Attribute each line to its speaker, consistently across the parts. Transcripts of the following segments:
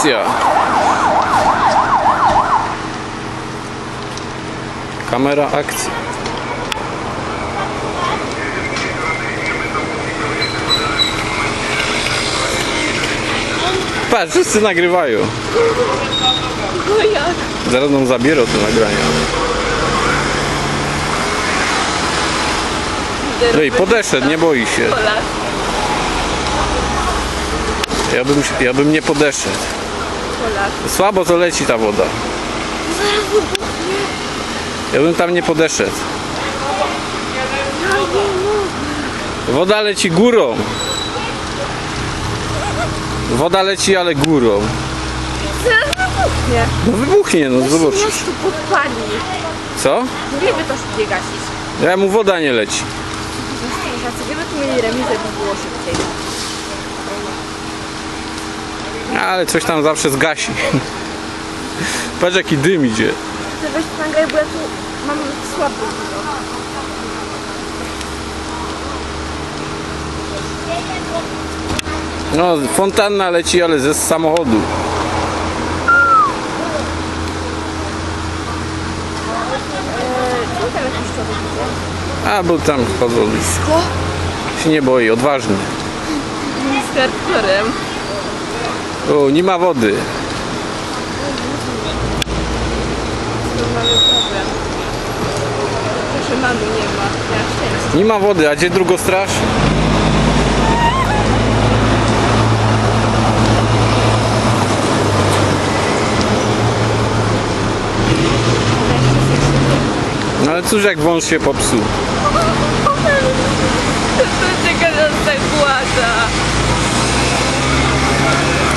Speaker 1: akcja. Kamera akcji. Patrz, wszyscy nagrywają.
Speaker 2: No jak?
Speaker 1: Zaraz nam zabiorą te nagrania. No i podeszedł, nie boi się. Ja bym, ja bym nie podeszedł.
Speaker 2: Pola.
Speaker 1: Słabo to leci ta woda. Ja bym tam nie podeszedł. Woda leci górą. Woda leci, ale górą.
Speaker 2: Zaraz wybuchnie.
Speaker 1: No wybuchnie, no zobacz.
Speaker 2: Tu podpali.
Speaker 1: Co?
Speaker 2: Mogliby to szybciej gasić.
Speaker 1: Ja mu woda nie leci.
Speaker 2: Gdyby tu mieli remizę, by było szybciej.
Speaker 1: Ale coś tam zawsze zgasi. Patrz jaki dym idzie.
Speaker 2: Chcę weź nagraj, bo ja tu mam słaby.
Speaker 1: No, fontanna leci, ale ze samochodu. A, bo tam.
Speaker 2: Sko?
Speaker 1: Się nie boi, odważny.
Speaker 2: Z traktorem.
Speaker 1: O, nie ma wody.
Speaker 2: Proszę, nie ma.
Speaker 1: Nie ma wody, a gdzie drugostraż? No ale cóż jak wąż się popsuł.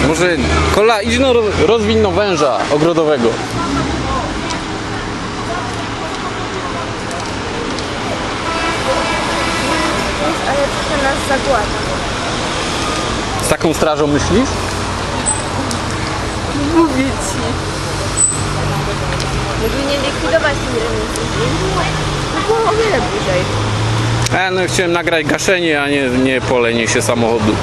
Speaker 1: Może kola, idź no roz- rozwiń no węża ogrodowego.
Speaker 2: Ale trochę nas zagłada.
Speaker 1: Z taką strażą myślisz?
Speaker 2: Mówię ci. Mogli nie likwidować tej remizy. Było o wiele bliżej.
Speaker 1: A no chciałem nagrać gaszenie, a nie, nie polenie się samochodu.